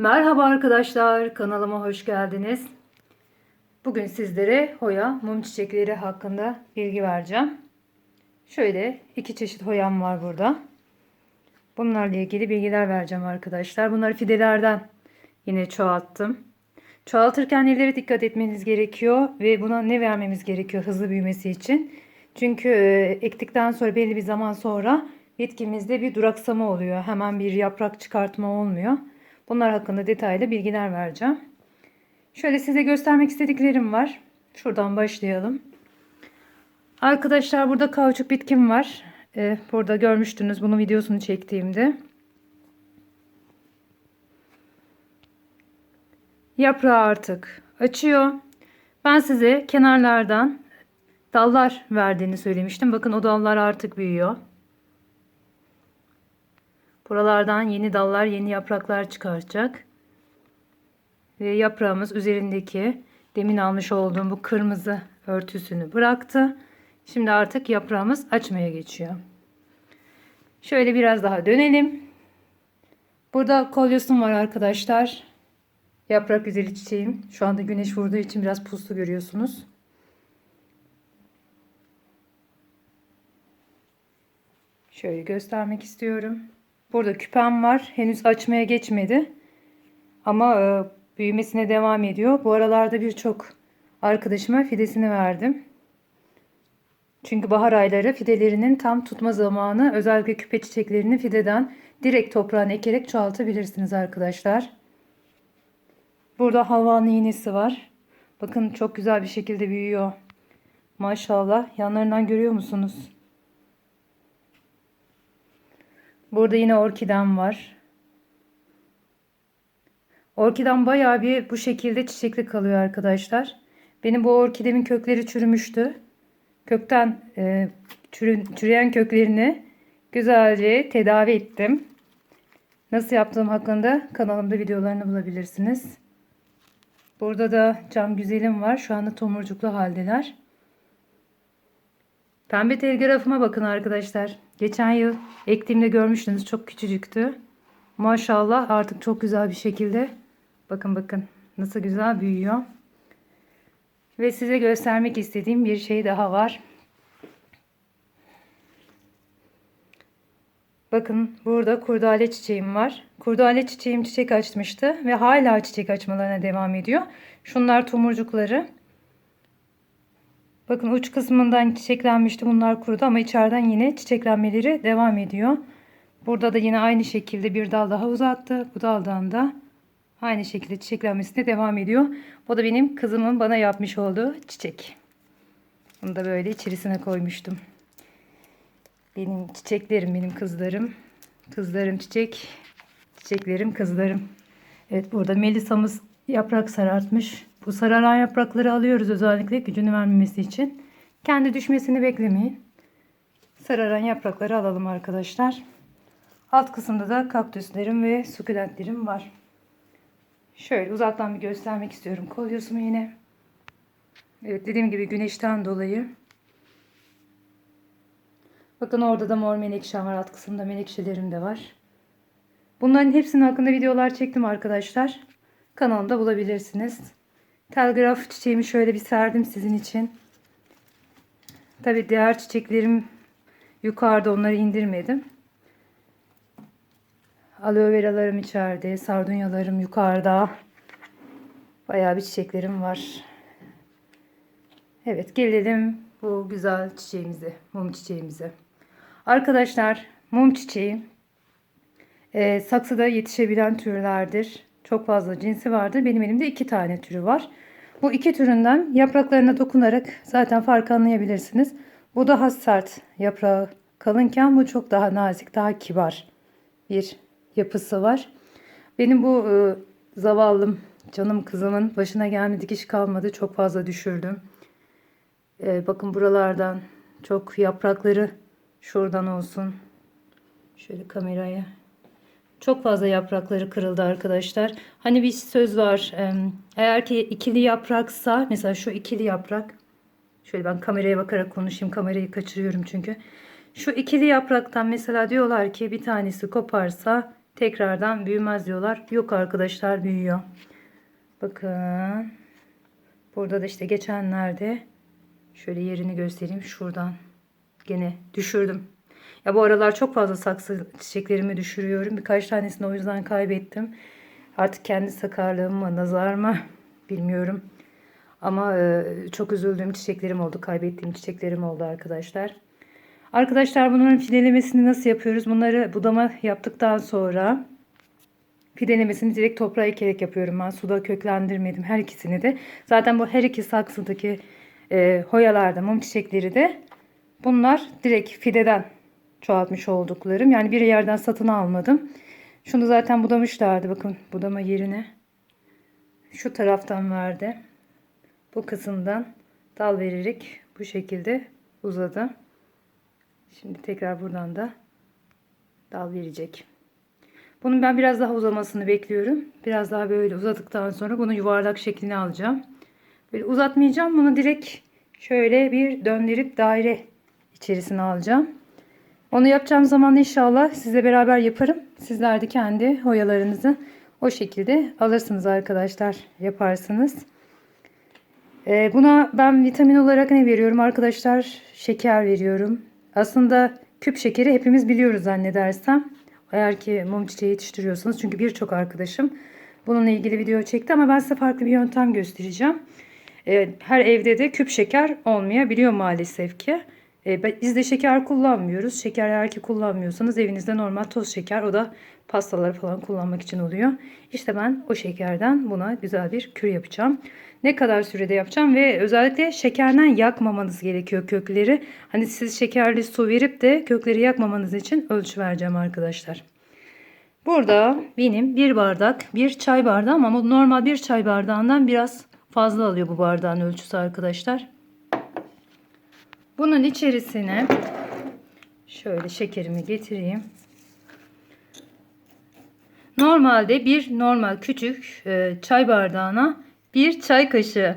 Merhaba arkadaşlar, kanalıma hoş geldiniz. Bugün sizlere hoya mum çiçekleri hakkında bilgi vereceğim. Şöyle iki çeşit hoyam var burada. Bunlarla ilgili bilgiler vereceğim arkadaşlar. Bunları fidelerden yine çoğalttım. Çoğaltırken nelere dikkat etmeniz gerekiyor ve buna ne vermemiz gerekiyor hızlı büyümesi için. Çünkü e, ektikten sonra belli bir zaman sonra bitkimizde bir duraksama oluyor. Hemen bir yaprak çıkartma olmuyor. Bunlar hakkında detaylı bilgiler vereceğim. Şöyle size göstermek istediklerim var. Şuradan başlayalım. Arkadaşlar burada kauçuk bitkim var. Ee, burada görmüştünüz bunun videosunu çektiğimde. Yaprağı artık açıyor. Ben size kenarlardan dallar verdiğini söylemiştim. Bakın o dallar artık büyüyor. Buralardan yeni dallar, yeni yapraklar çıkaracak. Ve yaprağımız üzerindeki demin almış olduğum bu kırmızı örtüsünü bıraktı. Şimdi artık yaprağımız açmaya geçiyor. Şöyle biraz daha dönelim. Burada kolyosum var arkadaşlar. Yaprak güzeli çiçeğim. Şu anda güneş vurduğu için biraz puslu görüyorsunuz. Şöyle göstermek istiyorum. Burada küpem var. Henüz açmaya geçmedi. Ama e, büyümesine devam ediyor. Bu aralarda birçok arkadaşıma fidesini verdim. Çünkü bahar ayları fidelerinin tam tutma zamanı. Özellikle küpe çiçeklerini fideden direkt toprağına ekerek çoğaltabilirsiniz arkadaşlar. Burada havanın iğnesi var. Bakın çok güzel bir şekilde büyüyor. Maşallah. Yanlarından görüyor musunuz? Burada yine orkidem var. Orkidem bayağı bir bu şekilde çiçekli kalıyor arkadaşlar. Benim bu orkidemin kökleri çürümüştü. Kökten e, çürün, çürüyen köklerini güzelce tedavi ettim. Nasıl yaptığım hakkında kanalımda videolarını bulabilirsiniz. Burada da cam güzelim var. Şu anda tomurcuklu haldeler. Pembe telgrafıma bakın arkadaşlar. Geçen yıl ektiğimde görmüştünüz. Çok küçücüktü. Maşallah artık çok güzel bir şekilde. Bakın bakın nasıl güzel büyüyor. Ve size göstermek istediğim bir şey daha var. Bakın burada kurdale çiçeğim var. Kurdale çiçeğim çiçek açmıştı ve hala çiçek açmalarına devam ediyor. Şunlar tomurcukları. Bakın uç kısmından çiçeklenmişti. Bunlar kurudu ama içeriden yine çiçeklenmeleri devam ediyor. Burada da yine aynı şekilde bir dal daha uzattı. Bu daldan da aynı şekilde çiçeklenmesine devam ediyor. Bu da benim kızımın bana yapmış olduğu çiçek. Bunu da böyle içerisine koymuştum. Benim çiçeklerim, benim kızlarım. Kızlarım çiçek, çiçeklerim kızlarım. Evet burada Melisa'mız yaprak sarartmış. Bu sararan yaprakları alıyoruz özellikle gücünü vermemesi için. Kendi düşmesini beklemeyin. Sararan yaprakları alalım arkadaşlar. Alt kısımda da kaktüslerim ve sukulentlerim var. Şöyle uzaktan bir göstermek istiyorum kolyosumu yine. Evet dediğim gibi güneşten dolayı. Bakın orada da mor menekşem var. Alt kısımda menekşelerim de var. Bunların hepsinin hakkında videolar çektim arkadaşlar. Kanalımda bulabilirsiniz. Telgraf çiçeğimi şöyle bir serdim sizin için. Tabi diğer çiçeklerim yukarıda onları indirmedim. Aloe veralarım içeride. Sardunyalarım yukarıda. Bayağı bir çiçeklerim var. Evet gelelim bu güzel çiçeğimize. Mum çiçeğimize. Arkadaşlar mum çiçeği e, saksıda yetişebilen türlerdir. Çok fazla cinsi vardır. Benim elimde iki tane türü var. Bu iki türünden yapraklarına dokunarak zaten farkı anlayabilirsiniz. Bu daha sert yaprağı kalınken bu çok daha nazik, daha kibar bir yapısı var. Benim bu e, zavallım canım kızımın başına gelmedi dikiş kalmadı. Çok fazla düşürdüm. E, bakın buralardan çok yaprakları şuradan olsun. Şöyle kameraya çok fazla yaprakları kırıldı arkadaşlar. Hani bir söz var. Eğer ki ikili yapraksa mesela şu ikili yaprak. Şöyle ben kameraya bakarak konuşayım. Kamerayı kaçırıyorum çünkü. Şu ikili yapraktan mesela diyorlar ki bir tanesi koparsa tekrardan büyümez diyorlar. Yok arkadaşlar büyüyor. Bakın. Burada da işte geçenlerde şöyle yerini göstereyim şuradan. Gene düşürdüm. Ya bu aralar çok fazla saksı çiçeklerimi düşürüyorum. Birkaç tanesini o yüzden kaybettim. Artık kendi sakarlığım mı, nazar mı bilmiyorum. Ama e, çok üzüldüğüm çiçeklerim oldu. Kaybettiğim çiçeklerim oldu arkadaşlar. Arkadaşlar bunların fidelemesini nasıl yapıyoruz? Bunları budama yaptıktan sonra fidelemesini direkt toprağa ekerek yapıyorum. Ben suda köklendirmedim her ikisini de. Zaten bu her iki saksıdaki e, hoyalarda, mum çiçekleri de bunlar direkt fideden çoğaltmış olduklarım. Yani bir yerden satın almadım. Şunu zaten budamışlardı. Bakın budama yerine şu taraftan verdi. Bu kısımdan dal vererek bu şekilde uzadı. Şimdi tekrar buradan da dal verecek. Bunun ben biraz daha uzamasını bekliyorum. Biraz daha böyle uzadıktan sonra bunu yuvarlak şeklini alacağım. Böyle uzatmayacağım. Bunu direkt şöyle bir döndürüp daire içerisine alacağım. Onu yapacağım zaman inşallah sizle beraber yaparım. Sizler de kendi hoyalarınızı o şekilde alırsınız arkadaşlar. Yaparsınız. Ee, buna ben vitamin olarak ne veriyorum arkadaşlar? Şeker veriyorum. Aslında küp şekeri hepimiz biliyoruz zannedersem. Eğer ki mum çiçeği yetiştiriyorsanız. Çünkü birçok arkadaşım bununla ilgili video çekti. Ama ben size farklı bir yöntem göstereceğim. Ee, her evde de küp şeker olmayabiliyor maalesef ki. Ee, biz de şeker kullanmıyoruz. Şeker eğer ki kullanmıyorsanız evinizde normal toz şeker. O da pastaları falan kullanmak için oluyor. İşte ben o şekerden buna güzel bir kür yapacağım. Ne kadar sürede yapacağım ve özellikle şekerden yakmamanız gerekiyor kökleri. Hani siz şekerli su verip de kökleri yakmamanız için ölçü vereceğim arkadaşlar. Burada benim bir bardak, bir çay bardağı ama normal bir çay bardağından biraz fazla alıyor bu bardağın ölçüsü arkadaşlar. Bunun içerisine şöyle şekerimi getireyim. Normalde bir normal küçük e, çay bardağına bir çay kaşığı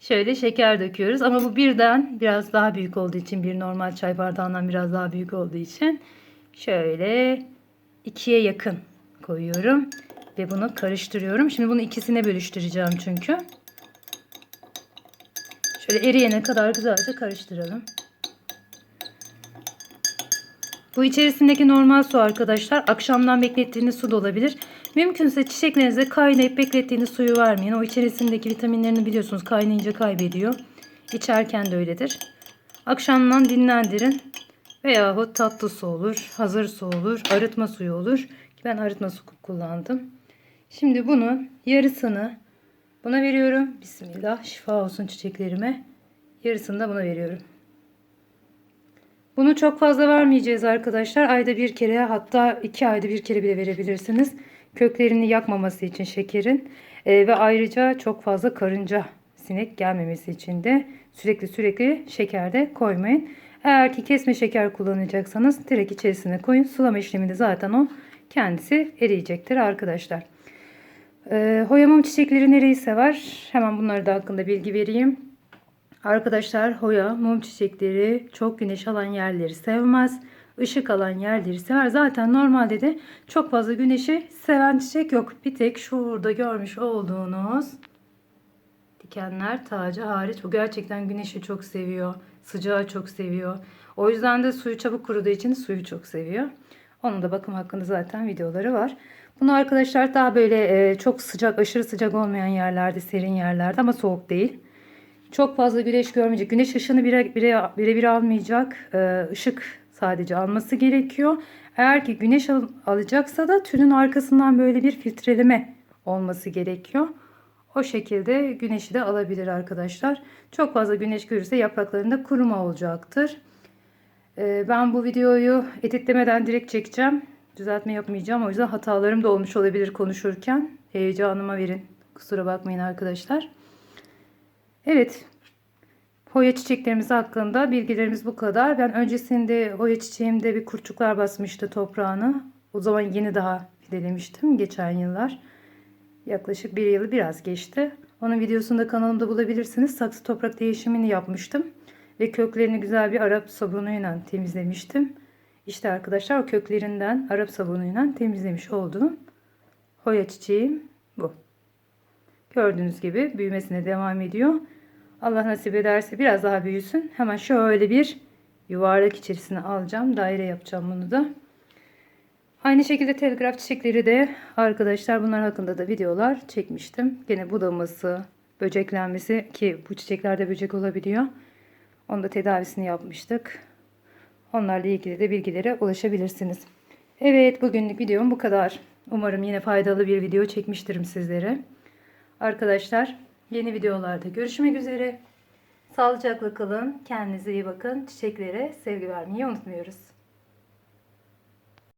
şöyle şeker döküyoruz. Ama bu birden biraz daha büyük olduğu için bir normal çay bardağından biraz daha büyük olduğu için şöyle ikiye yakın koyuyorum. Ve bunu karıştırıyorum. Şimdi bunu ikisine bölüştüreceğim çünkü. Şöyle eriyene kadar güzelce karıştıralım. Bu içerisindeki normal su arkadaşlar. Akşamdan beklettiğiniz su da olabilir. Mümkünse çiçeklerinize kaynayıp beklettiğiniz suyu vermeyin. O içerisindeki vitaminlerini biliyorsunuz kaynayınca kaybediyor. İçerken de öyledir. Akşamdan dinlendirin. Veyahut tatlı su olur, hazır su olur, arıtma suyu olur. Ben arıtma su kullandım. Şimdi bunun yarısını buna veriyorum. Bismillah şifa olsun çiçeklerime. Yarısını da buna veriyorum. Bunu çok fazla vermeyeceğiz arkadaşlar. Ayda bir kere hatta iki ayda bir kere bile verebilirsiniz. Köklerini yakmaması için şekerin. Ee, ve ayrıca çok fazla karınca sinek gelmemesi için de sürekli sürekli şeker de koymayın. Eğer ki kesme şeker kullanacaksanız direkt içerisine koyun. Sulama işleminde zaten o kendisi eriyecektir arkadaşlar. Ee, hoyamam çiçekleri nereyi sever? Hemen bunları da hakkında bilgi vereyim. Arkadaşlar hoya mum çiçekleri çok güneş alan yerleri sevmez. Işık alan yerleri sever. Zaten normalde de çok fazla güneşi seven çiçek yok. Bir tek şurada görmüş olduğunuz dikenler tacı hariç. Bu gerçekten güneşi çok seviyor. Sıcağı çok seviyor. O yüzden de suyu çabuk kuruduğu için suyu çok seviyor. Onun da bakım hakkında zaten videoları var. Bunu arkadaşlar daha böyle çok sıcak, aşırı sıcak olmayan yerlerde, serin yerlerde ama soğuk değil. Çok fazla güneş görmeyecek. Güneş ışığını birebir bire, bire, bire almayacak. Ee, ışık sadece alması gerekiyor. Eğer ki güneş al, alacaksa da tülün arkasından böyle bir filtreleme olması gerekiyor. O şekilde güneşi de alabilir arkadaşlar. Çok fazla güneş görürse yapraklarında kuruma olacaktır. Ee, ben bu videoyu editlemeden direkt çekeceğim. Düzeltme yapmayacağım. O yüzden hatalarım da olmuş olabilir konuşurken. Heyecanıma verin. Kusura bakmayın arkadaşlar. Evet. Hoya çiçeklerimiz hakkında bilgilerimiz bu kadar. Ben öncesinde hoya çiçeğimde bir kurtçuklar basmıştı toprağını. O zaman yeni daha fidelemiştim geçen yıllar. Yaklaşık bir yılı biraz geçti. Onun videosunu da kanalımda bulabilirsiniz. Saksı toprak değişimini yapmıştım. Ve köklerini güzel bir Arap sabunuyla temizlemiştim. İşte arkadaşlar köklerinden Arap sabunuyla temizlemiş olduğum hoya çiçeğim bu. Gördüğünüz gibi büyümesine devam ediyor. Allah nasip ederse biraz daha büyüsün. Hemen şöyle bir yuvarlak içerisine alacağım. Daire yapacağım bunu da. Aynı şekilde telgraf çiçekleri de arkadaşlar bunlar hakkında da videolar çekmiştim. Gene budaması, böceklenmesi ki bu çiçeklerde böcek olabiliyor. Onu da tedavisini yapmıştık. Onlarla ilgili de bilgilere ulaşabilirsiniz. Evet bugünlük videom bu kadar. Umarım yine faydalı bir video çekmiştirim sizlere. Arkadaşlar yeni videolarda görüşmek üzere. Sağlıcakla kalın. Kendinize iyi bakın. Çiçeklere sevgi vermeyi unutmuyoruz.